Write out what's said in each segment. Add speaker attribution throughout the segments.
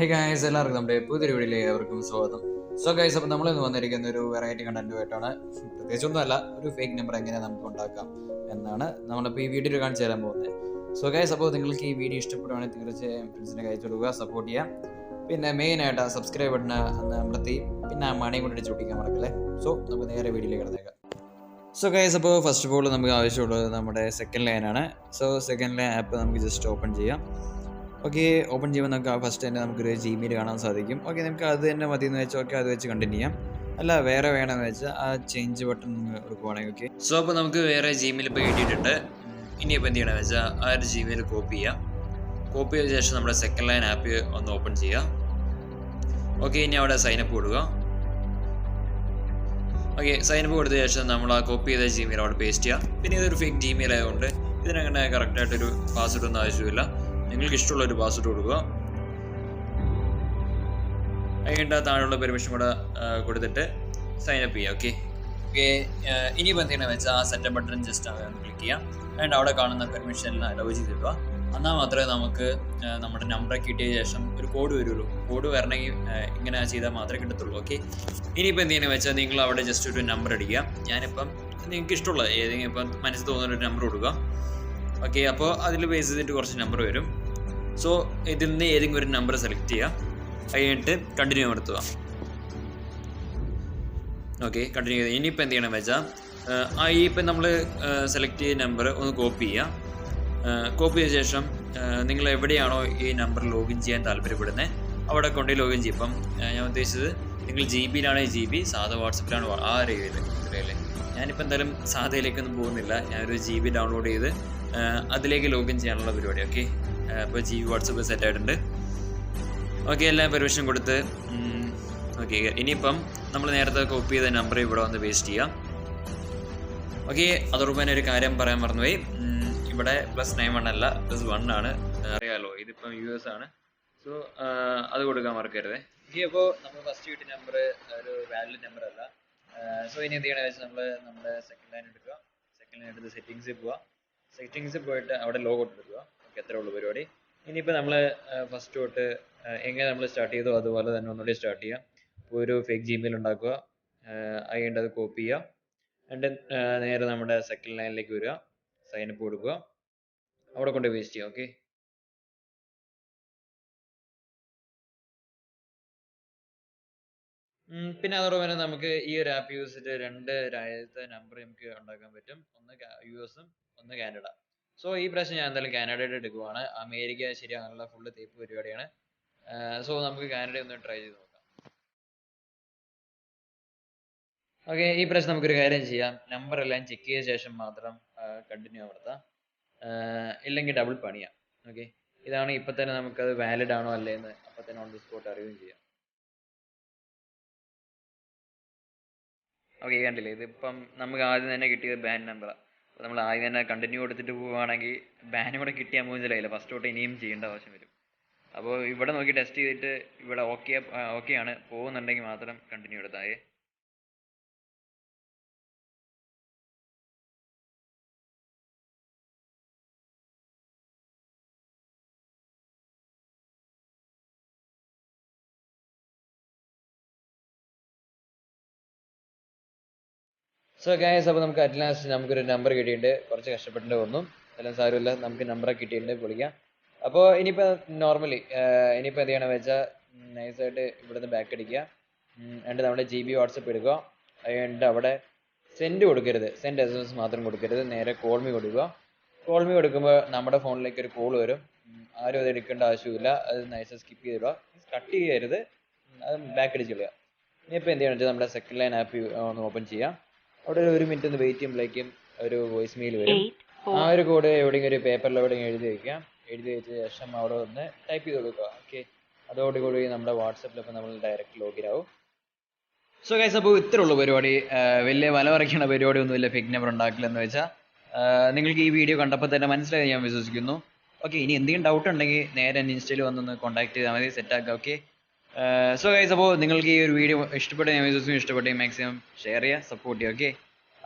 Speaker 1: Hey guys എല്ലാവർക്കും നമ്മുടെ പുതിയൊരു വീഡിയോയിലേക്ക് ഏവർക്കും സ്വാഗതം. സോ ഗൈസ് അപ്പോൾ നമ്മൾ ഇന്ന് വന്നിരിക്കുന്ന ഒരു വെറൈറ്റി കണ്ടന്റ് കണ്ടന്റുമായിട്ടാണ് പ്രത്യേകിച്ചൊന്നുമല്ല ഒരു ഫേക്ക് നമ്പർ എങ്ങനെ നമുക്ക് ഉണ്ടാക്കാം എന്നാണ് നമ്മളിപ്പോൾ ഈ വീഡിയോ കാണിച്ചു തരാൻ പോകുന്നത്. സോ ഗൈസ് അപ്പോൾ നിങ്ങൾക്ക് ഈ വീഡിയോ ഇഷ്ടപ്പെടുവാണെങ്കിൽ തീർച്ചയായും ഫ്രണ്ട്സിനെ കഴിച്ചു കൊടുക്കുക സപ്പോർട്ട് ചെയ്യാം പിന്നെ മെയിനായിട്ട് ആ സബ്സ്ക്രൈബ് ബട്ടൺ അമർത്തി പിന്നെ ആ മണിയും കൊണ്ട് അടിച്ച് പൊട്ടിക്കാൻ മറക്കല്ലേ? സോ നമുക്ക് നേരെ വീഡിയോയിലേക്ക് കിടന്നേക്കാം. സോ ഗൈസ് അപ്പോൾ ഫസ്റ്റ് ഓഫ് ഓൾ നമുക്ക് ആവശ്യമുള്ളത് നമ്മുടെ സെക്കൻഡ് ലൈനാണ് സോ സെക്കൻഡ് ലൈൻ ആപ്പ് നമുക്ക് ജസ്റ്റ് ഓപ്പൺ ചെയ്യാം. ഓക്കെ ഓപ്പൺ ചെയ്യുമ്പോൾ നമുക്ക് ഫസ്റ്റ് തന്നെ നമുക്കൊരു ജിമെയിൽ കാണാൻ സാധിക്കും. ഓക്കെ നമുക്ക് അത് തന്നെ മതി എന്ന് വെച്ചാൽ ഓക്കെ അത് വെച്ച് കണ്ടിന്യൂ ചെയ്യാം. അല്ല വേറെ വേണമെന്ന് വെച്ചാൽ ആ ചേഞ്ച് ബട്ടൺ കൊടുക്കുവാണെങ്കിൽ ഓക്കെ സോ അപ്പോൾ നമുക്ക് വേറെ ജിമെയിൽ ഇപ്പോൾ കിട്ടിയിട്ടുണ്ട്. ഇനിയിപ്പോൾ എന്ത് ചെയ്യണമെന്ന് വെച്ചാൽ ആ ഒരു ജിമെയിൽ കോപ്പി ചെയ്യാം. കോപ്പി ചെയ്ത ശേഷം നമ്മുടെ സെക്കൻഡ് ലൈൻ ആപ്പ് ഒന്ന് ഓപ്പൺ ചെയ്യാം. ഓക്കെ ഇനി അവിടെ സൈനപ്പ് കൊടുക്കുക ഓക്കെ സൈനപ്പ് കൊടുത്ത ശേഷം നമ്മൾ ആ കോപ്പി ചെയ്ത ജിമെയിൽ അവിടെ പേസ്റ്റ് ചെയ്യാം. പിന്നെ ഇതൊരു ഫേക്ക് ജിമെയിൽ ആയതുകൊണ്ട് ഇതിനങ്ങനെ കറക്റ്റായിട്ടൊരു പാസ്വേഡ് ഒന്നും ആവശ്യമില്ല. നിങ്ങൾക്ക് ഇഷ്ടമുള്ള ഒരു പാസ്വേഡ് കൊടുക്കുക. അതിന്റെ താഴെയുള്ള പെർമിഷൻ കൂടെ കൊടുത്തിട്ട് കൊടുത്തിട്ട് സൈനപ്പ് ചെയ്യുക ഓക്കെ ഓക്കെ ഇനിയിപ്പോൾ എന്തെങ്കിലും വെച്ചാൽ ആ സെറ്റപ്പ് ബട്ടൺ ജസ്റ്റ് ഒന്ന് ക്ലിക്ക് ചെയ്യാം. ആൻഡ് അവിടെ കാണുന്ന പെർമിഷനിൽ അലോ ചെയ്തിടുക എന്നാൽ മാത്രമേ നമുക്ക് നമ്മുടെ നമ്പർ കിട്ടിയ ശേഷം ഒരു കോഡ് വരുള്ളൂ. കോഡ് വരണമെങ്കിൽ ഇങ്ങനെ ചെയ്താൽ മാത്രമേ കിട്ടത്തുള്ളൂ ഓക്കെ ഇനിയിപ്പോൾ എന്ത് ചെയ്യണമെന്ന് വെച്ചാൽ നിങ്ങൾ അവിടെ ജസ്റ്റ് ഒരു നമ്പർ അടിക്കുക. ഞാനിപ്പം നിങ്ങൾക്ക് ഇഷ്ടമുള്ള ഏതെങ്കിലും ഇപ്പം മനസ്സിൽ തോന്നുന്ന ഒരു നമ്പർ കൊടുക്കുക. ഓക്കെ അപ്പോൾ അതിൽ ബേസ് ചെയ്തിട്ട് കുറച്ച് നമ്പർ വരും. സോ ഇതിൽ നിന്ന് ഏതെങ്കിലും ഒരു നമ്പർ സെലക്ട് ചെയ്യുക. കഴിഞ്ഞിട്ട് കണ്ടിന്യൂ അമർത്തുക ഓക്കെ കണ്ടിന്യൂ ചെയ്ത്. ഇനിയിപ്പോൾ എന്ത് ചെയ്യണമെന്ന് വെച്ചാൽ ആ ഇപ്പം നമ്മൾ സെലക്ട് ചെയ്ത നമ്പർ ഒന്ന് കോപ്പി ചെയ്യുക. കോപ്പി ചെയ്ത ശേഷം നിങ്ങൾ എവിടെയാണോ ഈ നമ്പർ ലോഗിൻ ചെയ്യാൻ താല്പര്യപ്പെടുന്നത് അവിടെ കൊണ്ട് ലോഗിൻ ചെയ്യും ഇപ്പം ഞാൻ ഉദ്ദേശിച്ചത് നിങ്ങൾ ജി ബിയിലാണ് ജി ബി സാധാ വാട്സപ്പിലാണ് ആ ഇതിൽ ഇതിലല്ലേ ഞാനിപ്പോൾ എന്തായാലും സാധയിലേക്കൊന്നും പോകുന്നില്ല. ഞാനൊരു ജി ബി ഡൗൺലോഡ് ചെയ്ത് അതിലേക്ക് ലോഗിൻ ചെയ്യാനുള്ള പരിപാടി. ഓക്കെ അപ്പോൾ ജി വാട്സപ്പ് സെറ്റ് ആയിട്ടുണ്ട്. ഓക്കെ എല്ലാം പെർമിഷൻ കൊടുത്ത് ഓക്കെ ഇനിയിപ്പം നമ്മൾ നേരത്തെ കോപ്പി ചെയ്ത നമ്പർ ഇവിടെ വന്ന് പേസ്റ്റ് ചെയ്യാം. ഓക്കെ അതോടൊപ്പം തന്നെ ഒരു കാര്യം പറയാൻ മറന്നുപോയി. ഇവിടെ പ്ലസ് നയൻ വൺ അല്ല പ്ലസ് വൺ ആണ്. അറിയാലോ ഇതിപ്പം യു എസ് ആണ് സോ അത് കൊടുക്കാൻ മറക്കരുത്. ഇനി അപ്പോൾ നമ്മൾ ഫസ്റ്റ് കിട്ടിയ നമ്പർ ഒരു വാലിഡ് നമ്പർ അല്ല. സോ ഇനി എന്ത് ചെയ്യണമെന്ന് വെച്ചാൽ നമ്മൾ നമ്മുടെ സെക്കൻഡ് ലൈൻ എടുക്കുക. സെക്കൻഡ് ലൈൻ എടുത്ത് സെറ്റിങ്സിൽ പോവുക സെറ്റിങ്സിൽ പോയിട്ട് അവിടെ ലോഗ് ഔട്ട് എടുക്കുക. അത്രേ ഉള്ളൂ പരിപാടി. ഇനിയിപ്പോൾ നമ്മൾ ഫസ്റ്റ് തൊട്ട് എങ്ങനെ നമ്മൾ സ്റ്റാർട്ട് ചെയ്തോ അതുപോലെ തന്നെ ഒന്നുകൂടി സ്റ്റാർട്ട് ചെയ്യാം. ഒരു ഫേക്ക് ജിമെയിൽ ഉണ്ടാക്കുക അതിന്റെ അത് കോപ്പി ചെയ്യുക. എന്റെ നേരെ നമ്മുടെ സെക്കൻഡ് ലൈനിലേക്ക് വരിക സൈനപ്പ് കൊടുക്കുക. അവിടെ കൊണ്ട് വേസ്റ്റ് ചെയ്യുക ഓക്കെ പിന്നെ അതോടൊപ്പം തന്നെ നമുക്ക് ഈ ഒരു ആപ്പ് യൂസ് ചെയ്തിട്ട് രണ്ട് രാജ്യത്തെ നമ്പർ നമുക്ക് ഉണ്ടാക്കാൻ പറ്റും. ഒന്ന് യു എസും ഒന്ന് കാനഡ സോ ഈ പ്രാവശ്യം ഞാൻ എന്തായാലും കാനഡയുടെ എടുക്കുവാണ്. അമേരിക്ക ശരി അങ്ങനെയുള്ള ഫുള്ള് തേപ്പ് പരിപാടിയാണ്. സോ നമുക്ക് കാനഡ ഒന്ന് ട്രൈ ചെയ്ത് നോക്കാം. ഓക്കെ ഈ പ്രാവശ്യം നമുക്കൊരു കാര്യം ചെയ്യാം. നമ്പർ എല്ലാം ചെക്ക് ചെയ്ത ശേഷം മാത്രം കണ്ടിന്യൂ ആഹ് ഇല്ലെങ്കിൽ ഡബിൾ പണിയാം. ഓക്കെ ഇതാണ് ഇപ്പം തന്നെ നമുക്കത് വാലിഡ് ആണോ അല്ലേ എന്ന് അപ്പം തന്നെ ഓൺ ദി സ്പോട്ട് അറിയുകയും ചെയ്യാം. ഓക്കെ കണ്ടില്ലേ? ഇതിപ്പം നമുക്ക് ആദ്യം തന്നെ കിട്ടിയത് ബാൻ നമ്പറാണ് അപ്പോൾ നമ്മൾ ആദ്യം തന്നെ കണ്ടിന്യൂ കൊടുത്തിട്ട് പോവുകയാണെങ്കിൽ ബാനും കൂടെ കിട്ടിയാൽ മൂഞ്ചലായില്ല ഫസ്റ്റ് തൊട്ട് ഇനിയും ചെയ്യേണ്ട ആവശ്യം വരും. അപ്പോൾ ഇവിടെ നോക്കി ടെസ്റ്റ് ചെയ്തിട്ട് ഇവിടെ ഓക്കെ ഓക്കെയാണ് പോകുന്നുണ്ടെങ്കിൽ മാത്രം കണ്ടിന്യൂ എടുത്താൽ സോ ഗായസ് അപ്പോൾ നമുക്ക് അറ്റ് ലാസ്റ്റ് നമുക്കൊരു നമ്പർ കിട്ടിയിട്ടുണ്ട്. കുറച്ച് കഷ്ടപ്പെട്ടിട്ട് വന്നു. എല്ലാം സാരമില്ല. നമുക്ക് നമ്പറൊക്കെ കിട്ടിയിട്ടുണ്ട്. പൊളിക്കാം അപ്പോൾ ഇനിയിപ്പോൾ നോർമലി ഇനിയിപ്പോൾ എന്ത് ചെയ്യണമെന്ന് വെച്ചാൽ നൈസായിട്ട് ഇവിടുന്ന് ബാക്ക് അടിക്കുക. എന്നിട്ട് നമ്മുടെ ജി ബി വാട്സപ്പ് എടുക്കുക അതുകൊണ്ട് അവിടെ സെൻഡ് കൊടുക്കരുത്. സെൻഡ് എസ് എം എസ് മാത്രം കൊടുക്കരുത്. നേരെ കോൾമി കൊടുക്കുക. കോൾമി കൊടുക്കുമ്പോൾ നമ്മുടെ ഫോണിലേക്ക് ഒരു കോൾ വരും. ആരും അത് എടുക്കേണ്ട ആവശ്യമില്ല. അത് നൈസ് സ്കിപ്പ് ചെയ്തിടുക. കട്ട് ചെയ്യരുത്. അത് ബാക്ക് അടിച്ച് കളയുക ഇനിയിപ്പോൾ എന്ത് ചെയ്യണമെന്ന് വെച്ചാൽ നമ്മുടെ സെക്കൻഡ് ലൈൻ ആപ്പ് ഒന്ന് ഓപ്പൺ ചെയ്യാം. അവിടെ ഒരു മിനിറ്റ് ഒന്ന് വെയിറ്റ് ചെയ്യുമ്പോഴേക്കും ഒരു വോയിസ് മെയിൽ വരും ആ ഒരു കോഡ് എവിടെയെങ്കിലും ഒരു പേപ്പറിൽ എവിടെയെങ്കിലും എഴുതി വെക്കാം എഴുതി വെച്ച ശേഷം അവിടെ വന്ന് ടൈപ്പ് ചെയ്ത് കൊടുക്കുക. ഓക്കെ അതോടുകൂടി നമ്മുടെ വാട്സപ്പിൽ ഇപ്പോൾ നമ്മൾ ഡയറക്റ്റ് ലോഗിൻ ആവും. സോ ഗൈസ് അപ്പോൾ ഇത്രേ ഉള്ളൂ പരിപാടി. വലിയ വല വരയ്ക്കണ പരിപാടി ഒന്നുമില്ല ഫേക്ക് നമ്പർ ഉണ്ടാക്കില്ലെന്ന് വെച്ചാൽ നിങ്ങൾക്ക് ഈ വീഡിയോ കണ്ടപ്പോൾ തന്നെ മനസ്സിലായി ഞാൻ വിശ്വസിക്കുന്നു. ഓക്കെ ഇനി എന്തെങ്കിലും ഡൗട്ട് ഉണ്ടെങ്കിൽ നേരെ എന്റെ ഇൻസ്റ്റയിൽ വന്നൊന്ന് കോൺടാക്ട് ചെയ്താൽ മതി. സെറ്റ് ആക്കാം ഓക്കെ സോ ഗൈസ് അപ്പോൾ നിങ്ങൾക്ക് ഈ ഒരു വീഡിയോ ഇഷ്ടപ്പെട്ട ഞാൻ വിശ്വസിക്കും ഇഷ്ടപ്പെട്ട മാക്സിമം ഷെയർ ചെയ്യുക സപ്പോർട്ട് ചെയ്യുക ഓക്കെ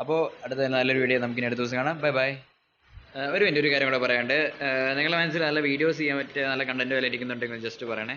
Speaker 1: അപ്പോൾ അടുത്ത നല്ലൊരു വീഡിയോ നമുക്ക് ഇനി അടുത്ത ദിവസം കാണാം. ബൈ ബൈ ഒരു മിനിറ്റ് ഒരു കാര്യം കൂടെ പറയാനുണ്ട്. നിങ്ങളുടെ മനസ്സിൽ നല്ല വീഡിയോസ് ചെയ്യാൻ പറ്റിയ നല്ല കണ്ടന്റ് വില ഇരിക്കുന്നുണ്ടെങ്കിൽ ജസ്റ്റ് പറയണേ.